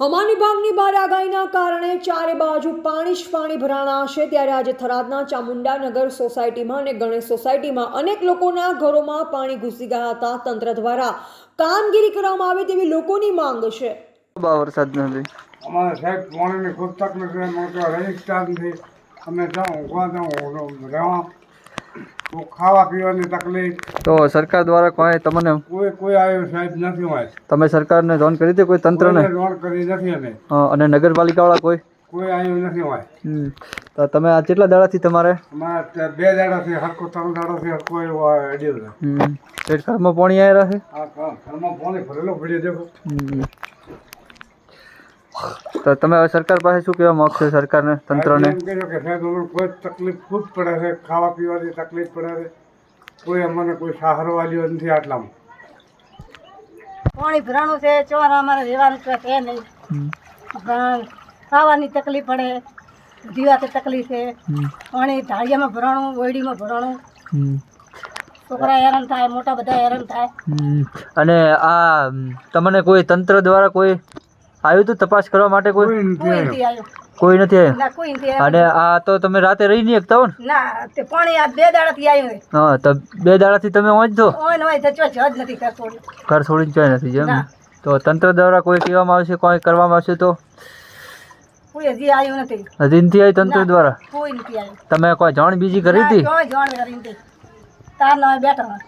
હવામાન વિભાગની બાર આગાહીના કારણે ચારે બાજુ પાણી જ પાણી ભરાણા છે. ત્યારે આજે થરાદના ચામુંડાનગર સોસાયટીમાં અને ગણેશ સોસાયટીમાં અનેક લોકોના ઘરોમાં પાણી ઘૂસી ગયા હતા. તંત્ર દ્વારા કામગીરી કરવામાં આવે તેવી લોકોની માંગ છે. વરસાદ નથી અમારે સાહેબ પાણીની ખૂબ તકલીફ અમે જાઉં ઊંઘવા જાઉં રહેવા. તો ખાવા પીવાની તકલીફ. તો સરકાર દ્વારા કોઈ તમને કોઈ કોઈ આવ્યો સાહેબ નથી હોય તમે સરકારને જાણ કરી હતી કોઈ તંત્રને? લોન કરી નથી અમે. અને નગરપાલિકાવાળા કોઈ? કોઈ આવ્યો નથી હોય. તો તમે આ કેટલા દાડાથી તમારે? અમારે બે દાડાથી હરકો ત્રણ દાડાથી હરકો એવો અડ્યો છે. ઘરમાં પાણી આવ્યા છે? ઘરમાં પાણી ભરેલો ભરી દેખો. તો તમે હવે સરકાર પાસે શું કહેવા માંગશો સરકારને તંત્રને? કે સાહેબ અમને કોઈ તકલીફ ખૂબ પડે છે ખાવા પીવાની તકલીફ પડે છે. કોઈ અમને કોઈ સહારો વાલ્યો નથી આટલામાં. પાણી ભરાણું છે ચોર અમારે રહેવાનું તો છે નહીં. ખાવાની તકલીફ પડે જીવાતે તકલીફ છે. પાણી ધાળિયામાં ભરાણું ઓયડીમાં ભરાણું. છોકરા હેરાન થાય મોટા બધા હેરાન થાય. અને આ તમને કોઈ તંત્ર દ્વારા કોઈ આવ્યું તું તપાસ કરવા માટે કોઈ? કોઈ નથી આવ્યું. અને આ તો તમે રાતે રહી નહીં શકતા હો ને ના તે પાણી આ બે દાડાથી આવ્યું હા તો બે દાડાથી તમે ઓય ને ઓય જચવા જ નથી ઘર છોડીને ક્યાંય નથી જેમ? તો તંત્ર દ્વારા કોઈ કહેવામાં આવશે કોઈ કરવામાં આવશે તો? કોઈ હજી આવ્યું નથી. હજી નથી આવી તંત્ર દ્વારા? કોઈ નથી આવ્યું. તમે કોઈ જાણ બીજી કરી હતી? કોઈ જાણ કરી નથી. તાર ના બેઠા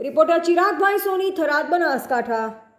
રિપોર્ટર ચિરાગભાઈ સોની થરાદ બનાસકાંઠા.